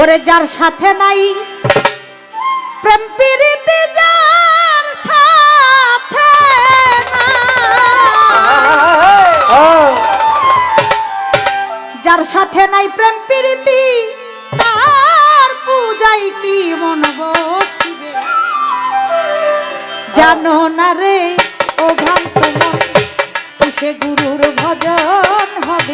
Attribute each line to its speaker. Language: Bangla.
Speaker 1: ওরে যার সাথে নাই, প্রেম প্রীতি যার সাথে যার সাথে নাই প্রেম প্রীতি, তার পূজাই কি মন জানো না রে, ও মন, কিসে গুরুর ভজন হবে?